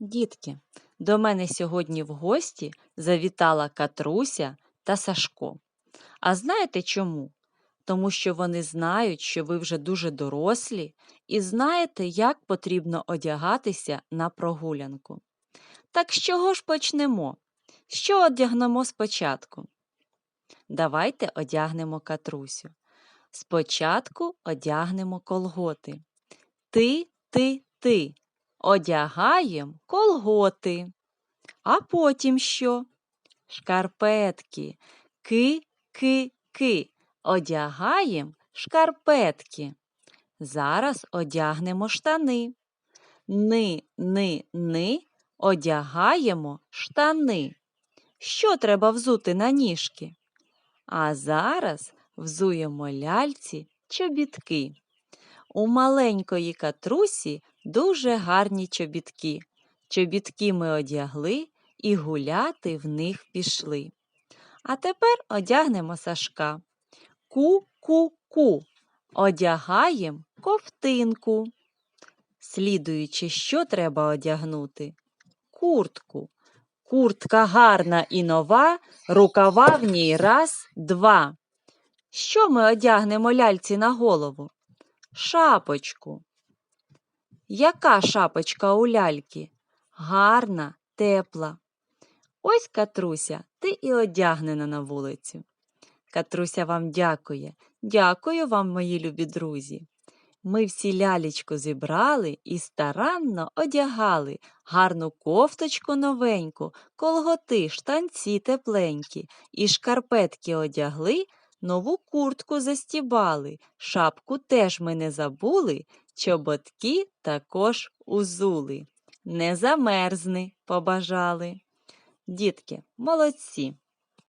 Дітки, до мене сьогодні в гості завітала Катруся та Сашко. А знаєте чому? Тому що вони знають, що ви вже дуже дорослі і знаєте, як потрібно одягатися на прогулянку. Так з чого ж почнемо? Що одягнемо спочатку? Давайте одягнемо Катрусю. Спочатку одягнемо колготи. Ти, ти, ти. Одягаєм колготи. А потім що? Шкарпетки. Ки, ки, ки. Одягаєм шкарпетки. Зараз одягнемо штани. Ни, ни, ни. Одягаємо штани. Що треба взути на ніжки? А зараз взуємо ляльці чобітки. У маленької катрусі дуже гарні чобітки. Чобітки ми одягли і гуляти в них пішли. А тепер одягнемо Сашка. Ку-ку-ку. Одягаєм ковтинку. Слідуючи, що треба одягнути? Куртку. Куртка гарна і нова, рукава в ній раз, два. Що ми одягнемо ляльці на голову? Шапочку. Яка шапочка у ляльки? Гарна, тепла. Ось Катруся, ти і одягнена на вулицю. Катруся вам дякує. Дякую вам, мої любі друзі. Ми всі лялечку зібрали і старанно одягали гарну кофточку новеньку, колготи, штанці тепленькі, і шкарпетки одягли, нову куртку застібали, шапку теж ми не забули, чоботки також узули. Не замерзни, побажали. Дітки, молодці!